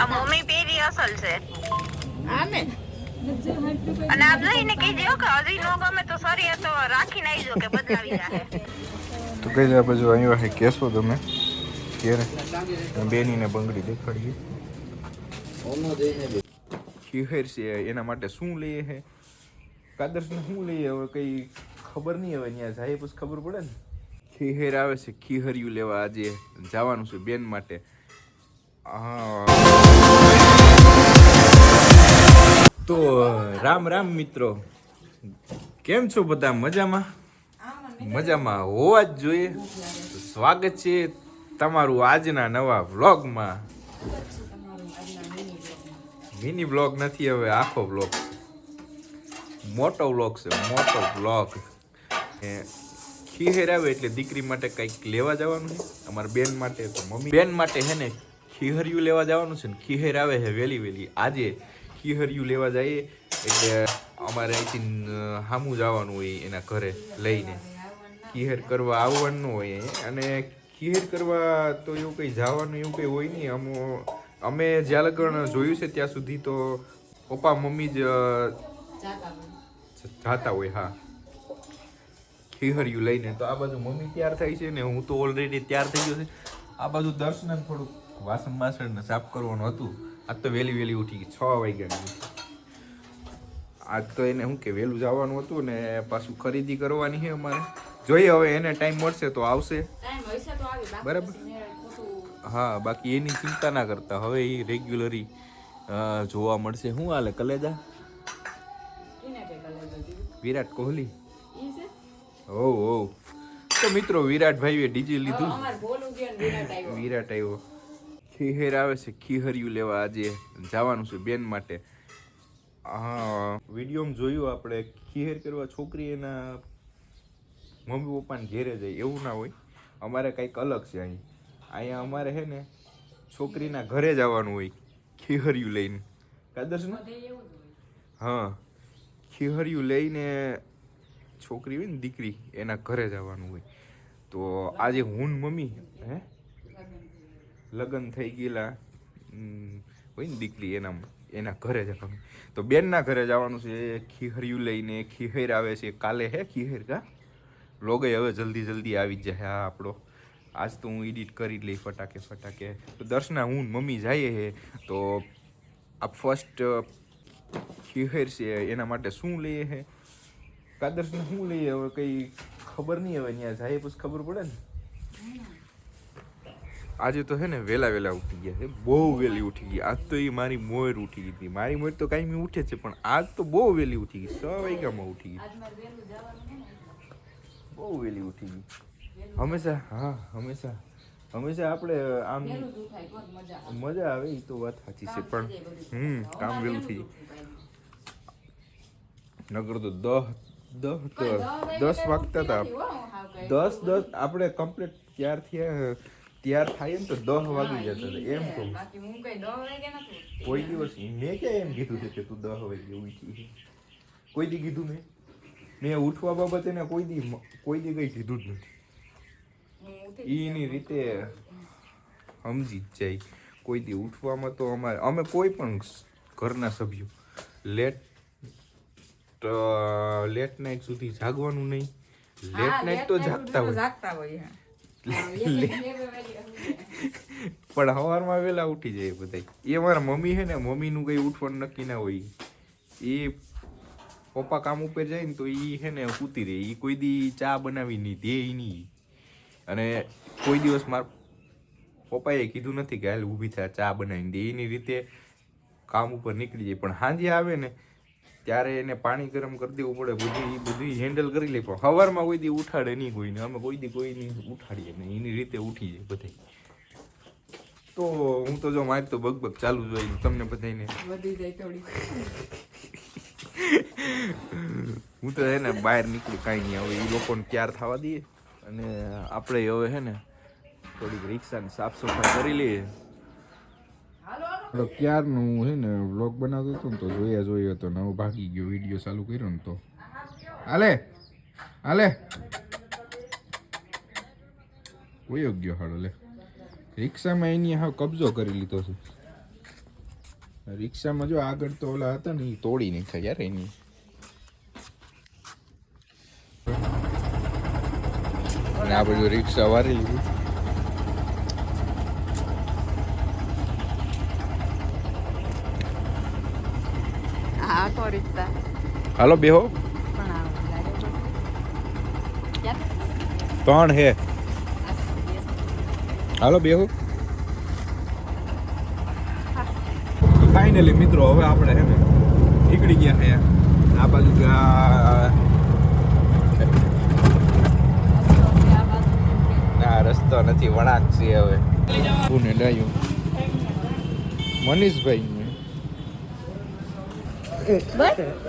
આ મમ્મી પેરી અસલ છે. આમે અને આપ લઈને કહી દો કે હજી નો ગમે તો સરી તો રાખીને આવજો કે બદલાવી જાહે. તો કઈ આપણે જો અહીંયા હે કેસો તમે. કેરે બેનીને બંગડી દેખાડીએ. ખીહેર છે એના માટે શું લઈએ હે? કાદર્શને શું લઈએ? હવે કઈ ખબર નહીં હવે ત્યાં જાય પછી ખબર પડે ને. ખીહેર આવે છે ખીહર્યું લેવા આજે જવાનું છે બેન માટે. તો રામ રામ મિત્રો. કેમ છો બધા? મજામાં? મજામાં હોવા જ જોઈએ. સ્વાગત છે તમારું આજના નવા વ્લોગમાં. મિની વ્લોગ નથી હવે, આખો વ્લોગ મોટો વ્લોગ છે, મોટો વ્લોગ. ખીહેર આવે એટલે દીકરી માટે કંઈક લેવા જવાનું છે. અમારા બેન માટે તો મમ્મી. બેન માટે હે ને ખીહરિયું લેવા જવાનું છે ને ખીહેર આવે છે વહેલી વહેલી આજે ખીહરિયું લેવા જઈએ એટલે અમારે અહીંથી હામું જવાનું હોય એના ઘરે લઈને. કિહેર કરવા આવવાનું હોય અને કિહેર કરવા તો એવું કંઈ જવાનું એવું કંઈ હોય નહીં. અમો, અમે જ્યાં લગન જોયું છે ત્યાં સુધી તો પપ્પા, મમ્મી જ જાતા હોય, હા. ખીહરિયું લઈને. તો આ બાજુ મમ્મી તૈયાર થાય છે ને હું તો ઓલરેડી તૈયાર થઈ ગયો છે. આ બાજુ દર્શન થોડુંક વાસણ માસણને સાફ કરવાનું હતું. આજ તો વહેલી વહેલી ઉઠી ગઈ છ. વાગ્યાની આજ તો એને શું કે વહેલું જવાનું હતું ને પાછું ખરીદી કરવાની છે અમારે. જોઈએ હવે એને ટાઈમ મળશે તો આવશે. બરાબર. હા બાકી એની ચિંતા ના કરતા. હવે એ રેગ્યુલરી જોવા મળશે. શું હાલે કલેજા? વિરાટ કોહલી? ઓ ઓ તો મિત્રો વિરાટભાઈએ ડીજે લીધું. વિરાટ આવ્યો. ખીહેર આવે છે ખીહરિયું લેવા આજે જવાનું છે બેન માટે. હા વિડીયોમાં જોયું આપણે ખીહેર કરવા છોકરી એના મમ્મી પપ્પાને ઘેરે જાય એવું ના હોય. અમારે કંઈક અલગ છે અહીં. અહીંયા અમારે છે ને છોકરીના ઘરે જવાનું હોય ખીહરિયું લઈને. કાદર્શન હા ખીહરિયું લઈને છોકરી હોય ને દીકરી એના ઘરે જવાનું હોય. તો આજે હું મમ્મી હે? લગ્ન થઈ ગયેલા. હોય ને દીકરી એના એના ઘરે જવાનું. તો બેનના ઘરે જવાનું છે, ખીહરિયું લઈને ખીહેર આવે છે. કાલે હે ખીહેર કા? લોગે હવે જલ્દી જલ્દી આવી જ જાય. આ આપણો. આજ તો હું એડિટ કરી લઈ ફટાકે ફટાકે. તો દર્શના, હું મમ્મી જઈએ હે. તો આ ફર્સ્ટ ખીહેર છે એના માટે શું લઈએ હે? કાદર્શને શું લઈએ? હવે કંઈ ખબર નહીં હવે ત્યાં જાય પછી ખબર પડે ને? આજે તો હે ને વેલા વેલા ઉઠી ગયા છે. બહુ વહેલી ઉઠી ગઈ. આજ તો એ મારી મોર ઉઠી ગઈ હતી. મારી મોર તો કાંઈ ઉઠે છે પણ આજ તો બહુ વહેલી ઉઠી ગઈ. છ વાગ્યામાં ઉઠી ગઈ. બહુ વહેલી ઉઠી ગઈ. હંમેશા હા હંમેશા. હંમેશા આપણે આમ મજા આવે એ તો વાત સાચી છે પણ હમ કામ વહેલું થઈ નગર તો દહ દહ દસ દસ વાગતા હતા. દસ દસ આપણે કમ્પ્લીટ ત્યારથી તૈયાર થાય ને તો દહ વાગી જતા હતા એમ કહું કોઈ દિવસ મેં ક્યાં એમ કીધું છે કે તું દહ વાગે ઉઠી છે? કોઈ દી કીધું મેં? મેં ઉઠવા બાબતે ને કોઈ દી કોઈ દી કઈ કીધું જ નથી. એની રીતે સમજી જ જાય. કોઈ દી ઉઠવામાં તો અમારે અમે કોઈ પણ ઘરના સભ્યો લેટ લેટ નાઇટ સુધી જાગવાનું નહીં. લેટ નાઇટ તો જાગતા હોય. જાગતા હોય પણ સવારમાં વહેલા ઉઠી જાય બધા એ મારા મમ્મી છે ને મમ્મીનું કઈ ઉઠવાનું નક્કી ના હોય. એ પપ્પા કામ ઉપર જાય ને તો એ છે ને સૂતી રહે. એ કોઈ દી ચા બનાવી નહીં દે નહીં. અને કોઈ દિવસ માર પપ્પાએ કીધું નથી કે હાલ ઊભી થા ચા બનાવીને દે. એની રીતે કામ ઉપર નીકળી જાય. પણ સાંજે આવે ને ત્યારે એને પાણી ગરમ કરી દેવું પડે બધું એ બધું હેન્ડલ કરી લે. પણ સવારમાં કોઈ દી ઉઠાડે નહીં કોઈને અમે કોઈ દી કોઈને ઉઠાડીએ નહીં. એની રીતે ઉઠી જાય બધે તો હું તો જો મારે તો બગબગ ચાલુ જ હોય તમને બધાને વધી જાય થોડી હું તો હે ને બહાર નીકળું કાંઈ નહીં. હવે એ લોકોને તૈયાર થવા દઈએ? અને આપણે હવે હે ને થોડીક રિક્ષાની સાફ સફાઈ કરી લઈએ. ક્યારનું હું છે ને વ્લોગ બનાવતો હતો ને તો જોયા જોયો હતો ને હવે ભાગી ગયો વીડિયો ચાલુ કર્યો ને તો હાલે હાલે વયો ગયો હાડો લે રિક્ષામાં એની હા કબજો કરી લીધો છે રિક્ષામાં જો આગળ તો ઓલા હતા ને એ તોડી નાખ્યા યાર એની આ બધું રિક્ષા વારી લીધી હા તો રિક્ષા હાલો બેહો. ત્રણ હે. હાલો બેહો. ફાઇનલી મિત્રો હવે આપણે હે ને નીકળી ગયા હે. આ બાજુ ના રસ્તો નથી વળાંક છે હવે. કોને ડાયું. મનીષભાઈ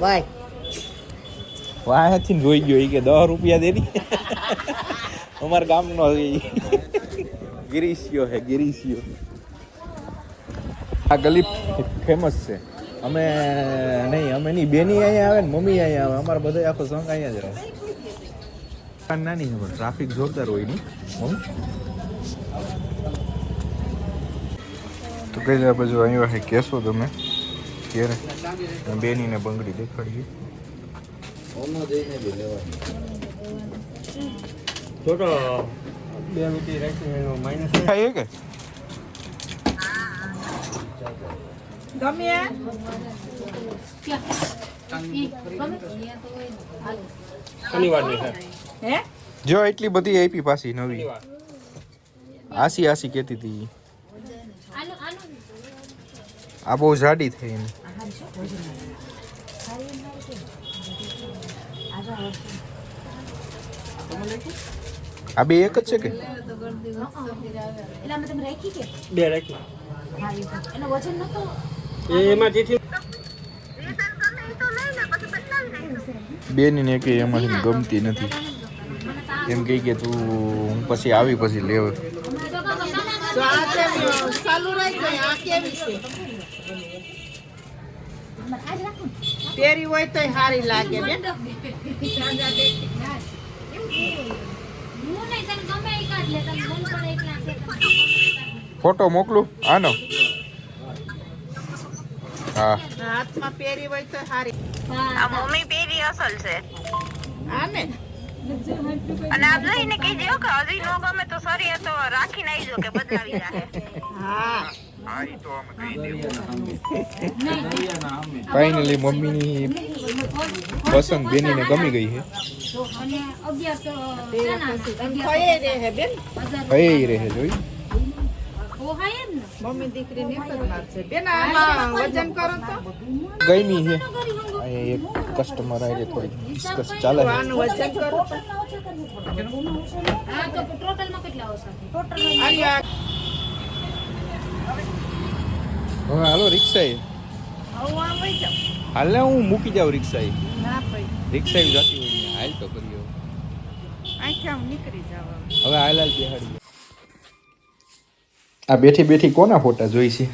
બાય. વાહેથી જોઈ ગયો કે દસ રૂપિયા દે અમારા ગામનો. ગિરીશિયો હે ગિરીશિયો. આ ગલી ફેમસ છે. અમે નહીં અમે નહીં, બેની અહીંયા આવે ને મમ્મી અહીંયા આવે. અમારા બધા આખો સંઘ અહીંયા જ રહે. નાની છે, પણ ટ્રાફિક જોરદાર હોય નહીં મમ્મી તો કઈ જાય બાજુ અહીંયા કહેશો તમે? ક્યારે બેનીને બંગડી દેખાડીએ. છોટો બે રૂપિયા રાખીને માઇનસ થાય કે ગમે શનિવારની હે? જો એટલી બધી આપી પાછી નવી. આસી આસી કહેતી હતી આ બહુ જાડી થઈ એની આ બે એક જ છે કે? એલામાં તમે રાખી કે બે રાખી. હા એ તો. એનો વજન નતો એમાં જેથી કે ગમતી નથી. એમ કહી કે તું હું પછી આવી પછી લેવ. તો આ કેમ ચાલુ રહી આ કેવી છે? પહેરી હોય તોય સારી લાગે બેન. ફોટો મોકલું? આનો? હા. હાથમાં પહેરી હોય તો સારી આ મમ્મી પહેરી અસલ છે. હા ને. અને આપ લઈને કહેજો કે હજી નો ગમે તો સરી તો રાખીને આવજો કે બદલાવી જાય હા. ફાઇનલી મમ્મીની પસંદ બેનીને ગમી ગઈ છે રહે હે કઈ રહે જોઈ. પોહાય જ ને મમ્મી દીકરી ની છે. બેન આમાં વજન કરો તો. ગમી છે એક કસ્ટમર આવી થોડી ડિસ્કસ ચાલે છે આનું વજન કરો તો ટોટલમાં ઓછા કરવું પડે. હા તો ટોટલમાં કેટલા આવશે ટોટલમાં અહીંયા હવે હાલો રિક્ષાએ. હાલ હું મૂકી જાઉં રિક્ષાએ. રિક્ષા ભાઈ. રિક્ષા જતી હોય હાલ તો કરી હવે. હાલ હાલ બેહાડી આ બેઠી બેઠી કોના ફોટા જોઈ છે?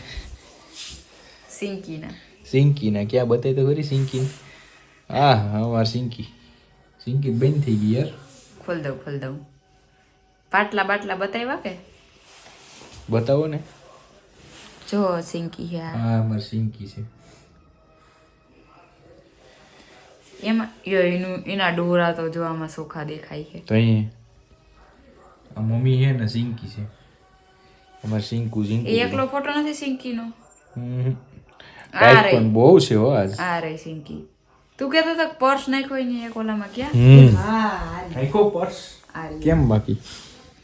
સિંકીના. સિંકીના. ક્યાં બતાવી તો ખરી સિંકી હા અમાર સિંકી. સિંકી બેન થઈ ગઈ યાર. ખોલ દઉં ખોલ દઉં. પાટલા બાટલા બતાવ્યા કે? બતાવો ને. જો સિંકી હે આ. હા અમાર સિંકી છે એમાં યો એનું એના ડોરા તો જોવામાં સોખા દેખાય છે તો અહીં આ મમ્મી છે ને સિંકી છે અમાર સિંકુ સિંકુ એ એકલો ફોટો નથી સિંકીનો હમ. આ રે. પણ બહુ છે હો આજ આ રે સિંકી તું કહેતો તો પર્સ નાખ્યો ને એક ઓલામાં ક્યાં હા નાખો પર્સ. કેમ બાકી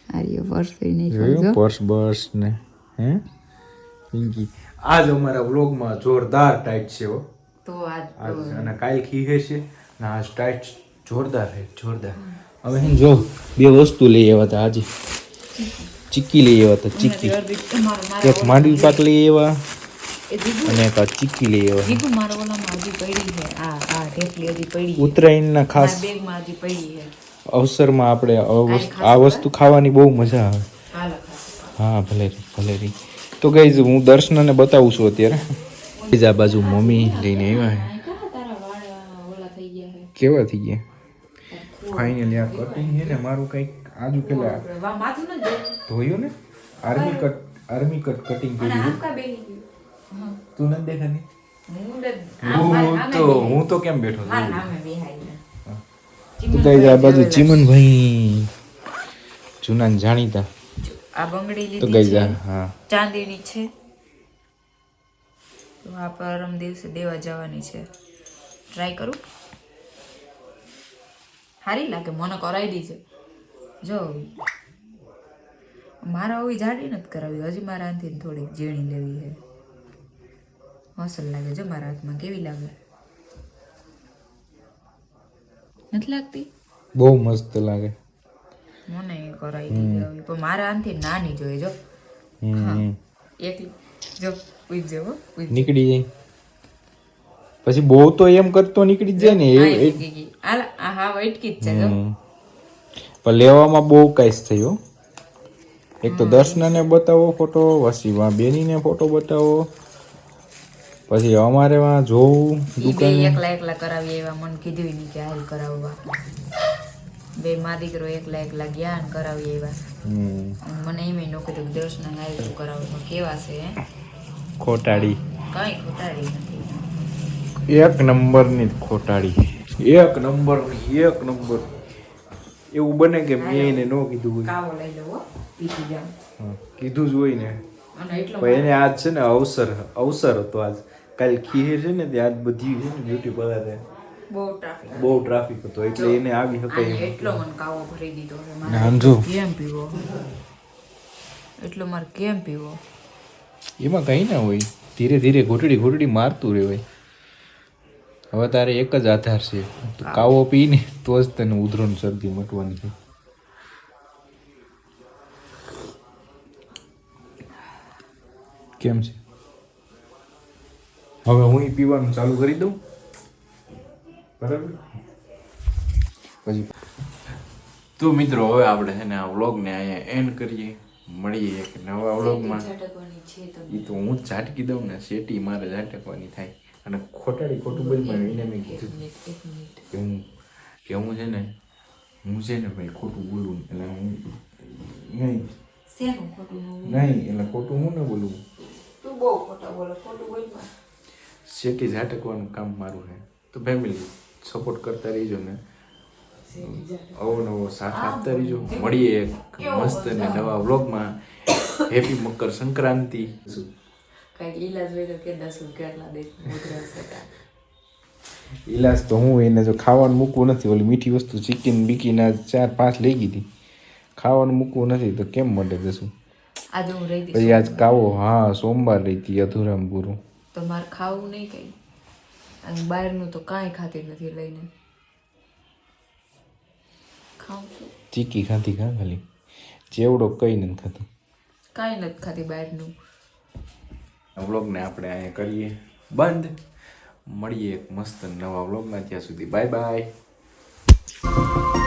આ રહ્યો પર્સ નાખ્યો પર્સ બર્સ ને હે પિંકી. આજ અમારા વ્લોગમાં જોરદાર ટાઈટ છે હો. તો આજ અને કાલ ખીહે છે. ને આજ ટાઈટ જોરદાર છે જોરદાર. હવે હે જો બે વસ્તુ લઈ આવ્યા હતા આજે. ચીક્કી લઈ આવ્યા હતા ચીક્કી. એક માંડવી પાક લઈ આવ્યા અને એક ચીક્કી લઈ આવ્યા. ઉત્તરાયણના ખાસ અવસરમાં આપણે આ વસ્તુ- ખાવાની બહુ મજા આવે. હા ભલે રી ભલે રી. તો ગઈ હું દર્શનને બતાવું છું અત્યારે. આ બાજુ મમ્મી લઈને આવ્યા છે. તારા વાળ ઓલા થઈ ગયા છે કેવા થઈ ગયા? ફાઇનલી આ કટિંગ છે ને મારું કંઈક આજુ પેલા ધોયું ને? Army cut army cut cutting કર્યું. તું નથી દેખાની હું તો- હું તો કેમ બેઠો છું? તો કઈ આ બાજુ ચીમનભાઈ જૂના જાણીતા. આ બંગડી લીધી છે ચાંદીની છે. તો આ પરમ દિવસે દેવા જવાની છે. ટ્રાય કરું? સારી લાગે મને કરાવી દી છે જો મારે આવી જાડી નથી કરાવી હજી મારા આનથી થોડીક ઝીણી લેવી છે. અસલ લાગે જો મારા હાથમાં કેવી લાગે. નથી લાગતી? બહુ મસ્ત લાગે. મને કરાવી પણ મારા આનથી નાની જોઈએ જો. એકલી. જો ઉઈ હો નીકળી જાય. પછી બહુ તો એમ કરતો નીકળી જાય ને આ હા વટકી જ છે જો. પણ લેવામાં બહુ કાંઈ થયો એક તો દર્શનાને બતાવો ફોટો પછી વા બેનીને ફોટો બતાવો. પછી અમારે વા જોવું દુકાન. એકલા એકલા કરાવી એવા મને કીધું નહીં કે હાલ કરાવવા. બે મા દીકરો એકલા એકલા ગયા ને કરાવી એવા મને એમ ન કીધું કે દર્શન હાલ તું તો કેવા છે? ખોટાડી. કાંઈ ખોટાડી નથી. એક નંબરની ખોટાડી. એક નંબરની એક નંબર. એવું બને કે મેં એને ન કીધું હોય. કાવો લઈ લો પીતી જાઉં. કીધું જ હોય ને. એને આજ છે ને અવસર અવસર હતો આજ. કાલ ખીર છે ને ત્યાં આજ બધી છે ને બ્યુટી પાર્લર બહુ ટ્રાફિક બહુ ટ્રાફિક હતો એટલે એને આવી શકાય એટલો મને કાવો ભરી દીધો છે મારે. આમ જો. કેમ પીવો? એટલો મારે કેમ પીવો? એમાં કઈ ના હોય. ધીરે ધીરે ઘૂંટડી ઘૂંટડી મારતું રહેવાય હવે તારે એક જ આધાર છે. તું કાવો પીને તો જ તને ઉધરોન શરદી મટવાની છે. કેમ છે? હવે હું પીવાનું ચાલુ કરી દઉં. બરાબર? પછી? તો મિત્રો હવે આપણે છે ને આ વ્લોગને અહીંયા એન્ડ કરીએ. મળીએ એક નવા વ્લોગમાં. એ તો હું ઝાટકી દઉં ને શેટી મારે ઝાટકવાની થાય. અને ખોટાડી ખોટું બોલવાનું એને મેં કીધું. કે હું કે હું છે ને હું છે ને ભાઈ ખોટું બોલું એટલે હું નહીં? નહીં એટલે ખોટું હું ન બોલું? તું બહુ ખોટા બોલે ખોટું બોલ શેટી ઝાટકવાનું કામ મારું છે. તો ફેમિલી સપોર્ટ કરતા રહીજો ને. અવનવો સાથ આપતા રહીજો. મળીએ એક મસ્ત ને નવા વ્લોગમાં હેપી મકર સંક્રાંતિ. ઇલાજ તો હું એને જો ખાવાનું મૂકવું નથી ઓલી મીઠી વસ્તુ ચિકન બીકીના ચાર પાંચ લઈ ગઈ હતી. ખાવાનું મૂકવું નથી તો કેમ મળે જશું? આજે હું રહી પછી આજ કાવો હા સોમવાર રહી હતી અધૂરામ પૂરું. તો મારે ખાવું નહીં કઈ. અને બહારનું તો કાંઈ ખાતી નથી લઈને. ખાઉં છું. ચીકી ખાધી ખા ખાલી? ચેવડો કઈ નથી ખાતો. કાંઈ નથી ખાતી બહારનું. વ્લોગને આપણે અહીંયા કરીએ બંધ. મળીએ એક મસ્ત નવા વ્લોગમાં ત્યાં સુધી. Bye bye.